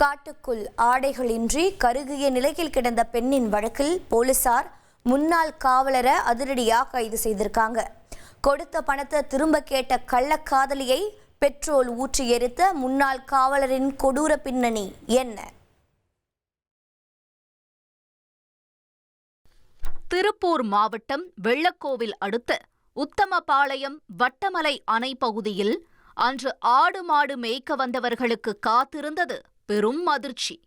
காட்டுக்குள் ஆடைகளின்றி கருகிய நிலையில் கிடந்த பெண்ணின் வழக்கில் போலீசார் முன்னாள் காவலரை அதிரடியாக கைது செய்திருக்காங்க. கொடுத்த பணத்தை திரும்ப கேட்ட கள்ளக்காதலியை பெட்ரோல் ஊற்றி எரித்த முன்னாள் காவலரின் கொடூர பின்னணி என்ன? திருப்பூர் மாவட்டம் வெள்ளக்கோவில் அடுத்த உத்தமபாளையம் வட்டமலை அணை பகுதியில் அன்று ஆடு மாடு மேய்க்க வந்தவர்களுக்கு காத்திருந்தது. பெரும் அதிர்ச்சி.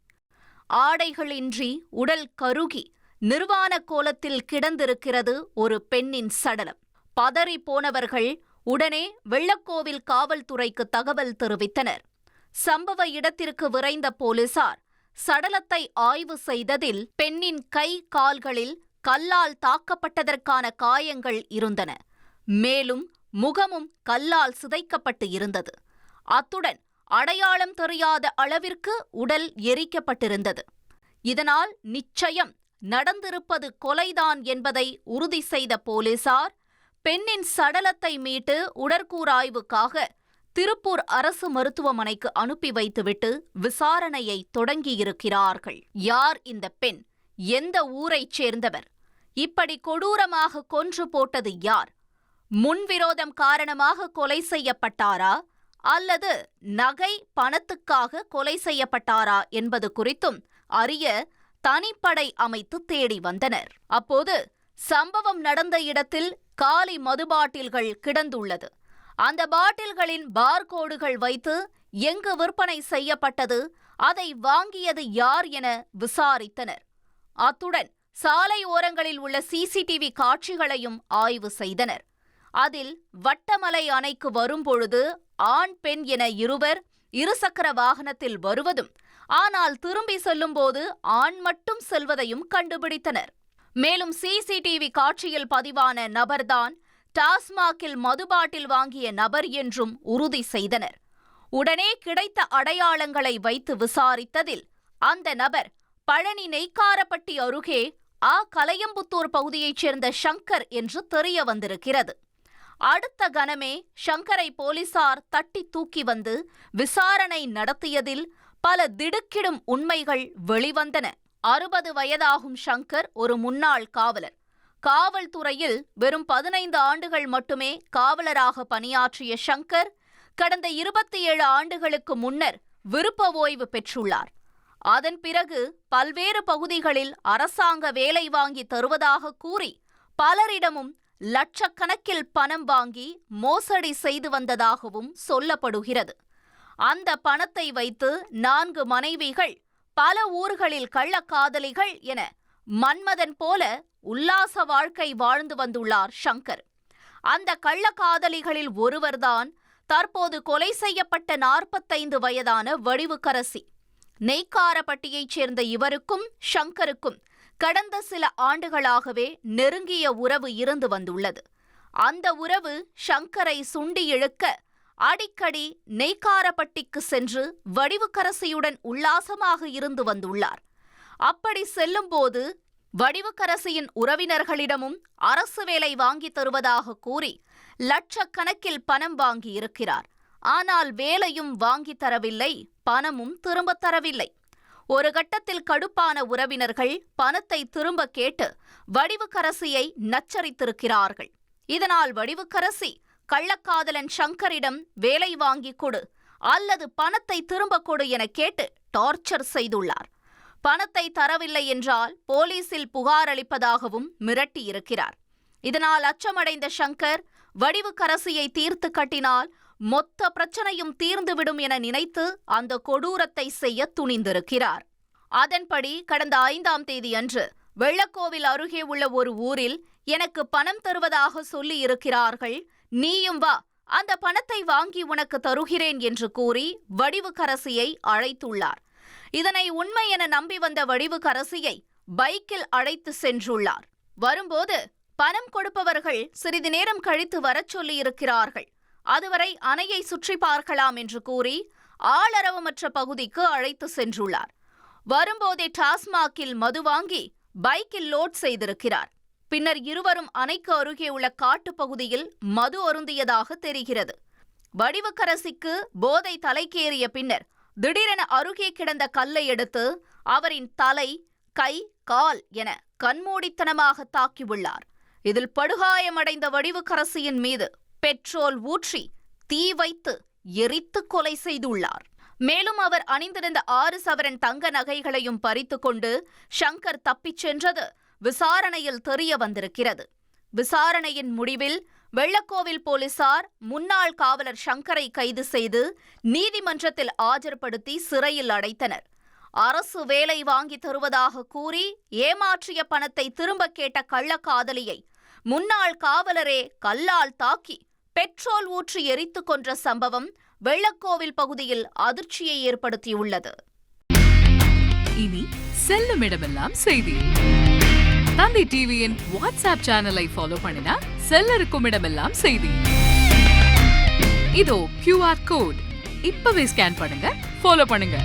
ஆடைகளின்றி உடல் கருகி நிர்வாண கோலத்தில் கிடந்திருக்கிறது ஒரு பெண்ணின் சடலம். பதறி போனவர்கள் உடனே வெள்ளக்கோவில் காவல்துறைக்கு தகவல் தெரிவித்தனர். சம்பவ இடத்திற்கு விரைந்த போலீசார் சடலத்தை ஆய்வு செய்ததில் பெண்ணின் கை கால்களில் கல்லால் தாக்கப்பட்டதற்கான காயங்கள் இருந்தன. மேலும் முகமும் கல்லால் சிதைக்கப்பட்டு இருந்தது. அத்துடன் அடையாளம் தெரியாத அளவிற்கு உடல் எரிக்கப்பட்டிருந்தது. இதனால் நிச்சயம் நடந்திருப்பது கொலைதான் என்பதை உறுதி செய்த போலீசார் பெண்ணின் சடலத்தை மீட்டு உடற்கூராய்வுக்காக திருப்பூர் அரசு மருத்துவமனைக்கு அனுப்பி வைத்துவிட்டு விசாரணையை தொடங்கியிருக்கிறார்கள். யார் இந்த பெண்? எந்த ஊரைச் சேர்ந்தவர்? இப்படி கொடூரமாக கொன்று போட்டது யார்? முன்விரோதம் காரணமாக கொலை செய்யப்பட்டாரா? அல்லது நகை பணத்துக்காக கொலை செய்யப்பட்டாரா என்பது குறித்தும் அறிய தனிப்படை அமைத்து தேடி வந்தனர். அப்போது சம்பவம் நடந்த இடத்தில் காலி மது பாட்டில்கள் கிடந்துள்ளது. அந்த பாட்டில்களின் பார்கோடுகள் வைத்து எங்கு விற்பனை செய்யப்பட்டது அதை வாங்கியது யார் என விசாரித்தனர். அத்துடன் சாலை ஓரங்களில் உள்ள சிசிடிவி காட்சிகளையும் ஆய்வு செய்தனர். அதில் வட்டமலை அணைக்கு வரும்பொழுது ஆண் பெண் என இருவர் இருசக்கர வாகனத்தில் வருவதும் ஆனால் திரும்பி செல்லும்போது ஆண் மட்டும் செல்வதையும் கண்டுபிடித்தனர். மேலும் சிசிடிவி காட்சியில் பதிவான நபர்தான் டாஸ்மாகில் மதுபாட்டில் வாங்கிய நபர் என்றும் உறுதி செய்தனர். உடனே கிடைத்த அடையாளங்களை வைத்து விசாரித்ததில் அந்த நபர் பழனி நெய்க்காரப்பட்டி அருகே ஆ கலையம்புத்தூர் பகுதியைச் சேர்ந்த ஷங்கர் என்று தெரிய வந்திருக்கிறது. அடுத்த கணமே ஷங்கரை போலீசார் தட்டி தூக்கி வந்து விசாரணை நடத்தியதில் பல திடுக்கிடும் உண்மைகள் வெளிவந்தன. அறுபது வயதாகும் ஷங்கர் ஒரு முன்னாள் காவலர். காவல்துறையில் வெறும் பதினைந்து ஆண்டுகள் மட்டுமே காவலராக பணியாற்றிய ஷங்கர் கடந்த இருபத்தி ஏழு ஆண்டுகளுக்கு முன்னர் விருப்ப ஓய்வு பெற்றுள்ளார். அதன் பிறகு பல்வேறு பகுதிகளில் அரசாங்க வேலை வாங்கி தருவதாக கூறி பலரிடமும் லட்சக்கணக்கில் பணம் வாங்கி மோசடி செய்து வந்ததாகவும் சொல்லப்படுகிறது. அந்த பணத்தை வைத்து நான்கு மனைவிகள் பல ஊர்களில் கள்ளக்காதலிகள் என மன்மதன் போல உல்லாச வாழ்க்கை வாழ்ந்து வந்துள்ளார் ஷங்கர் அந்த கள்ளக்காதலிகளில் ஒருவர்தான் தற்போது கொலை செய்யப்பட்ட நாற்பத்தைந்து வயதான வடிவுக்கரசி. நெய்க்காரப்பட்டியைச் சேர்ந்த இவருக்கும் ஷங்கருக்கும் கடந்த சில ஆண்டுகளாகவே நெருங்கிய உறவு இருந்து வந்துள்ளது. அந்த உறவு ஷங்கரை சுண்டி இழுக்க அடிக்கடி நெய்க்காரப்பட்டிக்கு சென்று வடிவுக்கரசியுடன் உல்லாசமாக இருந்து வந்துள்ளார். அப்படி செல்லும்போது வடிவுக்கரசியின் உறவினர்களிடமும் அரசு வேலை வாங்கி தருவதாக கூறி லட்சக்கணக்கில் பணம் வாங்கியிருக்கிறார். ஆனால் வேலையும் வாங்கி தரவில்லை பணமும் திரும்பத் தரவில்லை. ஒரு கட்டத்தில் கடுப்பான உறவினர்கள் பணத்தை திரும்ப கேட்டு வடிவுக்கரசியை நச்சரித்திருக்கிறார்கள். இதனால் வடிவுக்கரசி கள்ளக்காதலன் சங்கரிடம் வேலை வாங்கி கொடு அல்லது பணத்தை திரும்ப கொடு என கேட்டு டார்ச்சர் செய்துள்ளார். பணத்தை தரவில்லை என்றால் போலீசில் புகார் அளிப்பதாகவும் மிரட்டியிருக்கிறார். இதனால் அச்சமடைந்த சங்கர் வடிவுக்கரசியை தீர்த்து கட்டினால் மொத்த பிரச்சனையும் தீர்ந்துவிடும் என நினைத்து அந்த கொடூரத்தை செய்ய துணிந்திருக்கிறார். அதன்படி கடந்த ஐந்தாம் தேதி அன்று வெள்ளக்கோவில் அருகே உள்ள ஒரு ஊரில் எனக்கு பணம் தருவதாக சொல்லி இருக்கிறார்கள் நீயும் வா அந்த பணத்தை வாங்கி உனக்கு தருகிறேன் என்று கூறி வடிவுக்கரசியை அழைத்துள்ளார். இதனை உண்மை என நம்பி வந்த வடிவுக்கரசியை பைக்கில் அழைத்து சென்றுள்ளார். வரும்போது பணம் கொடுப்பவர்கள் சிறிது நேரம் கழித்து வரச் சொல்லியிருக்கிறார்கள். அதுவரை அணையை சுற்றி பார்க்கலாம் என்று கூறி ஆளரவமற்ற பகுதிக்கு அழைத்து சென்றுள்ளார். வரும்போதே டாஸ்மாகில் மது வாங்கி பைக்கில் லோட் செய்திருக்கிறார். பின்னர் இருவரும் அணைக்கு அருகே உள்ள காட்டுப்பகுதியில் மது அருந்தியதாக தெரிகிறது. வடிவுக்கரசிக்கு போதை தலைக்கேறிய பின்னர் திடீரென அருகே கிடந்த கல்லை எடுத்து அவரின் தலை கை கால் என கண்மூடித்தனமாக தாக்கியுள்ளார். இதில் படுகாயமடைந்த வடிவுக்கரசியின் மீது பெட்ரோல் ஊற்றி தீ வைத்து எரித்து கொலை செய்துள்ளார். மேலும் அவர் அணிந்திருந்த ஆறு சவரன் தங்க நகைகளையும் பறித்து கொண்டு ஷங்கர் தப்பிச் சென்றது. விசாரணையில் தெரிய வந்திருக்கிறது. விசாரணையின் முடிவில் வெள்ளக்கோவில் போலீசார் முன்னாள் காவலர் ஷங்கரை கைது செய்து நீதிமன்றத்தில் ஆஜர்படுத்தி சிறையில் அடைத்தனர். அரசு வேலை வாங்கி தருவதாக கூறி ஏமாற்றிய பணத்தை திரும்ப கேட்ட கள்ளக்காதலியை முன்னாள் காவலரே கல்லால் தாக்கி பெட்ரோல் ஊற்றி எரித்துக் கொன்ற சம்பவம் வெள்ளக்கோவில் பகுதியில் அதிர்ச்சியை ஏற்படுத்தியுள்ளது. இனி செல்லும் இடமெல்லாம் செய்தி. தந்தி டிவியின் வாட்ஸ்அப் சேனலை ஃபாலோ பண்ணினா செல்ல இருக்கும் இடமெல்லாம் செய்தி. இதோ கியூஆர் கோட் இப்பவே ஸ்கேன் பண்ணுங்க ஃபாலோ பண்ணுங்க.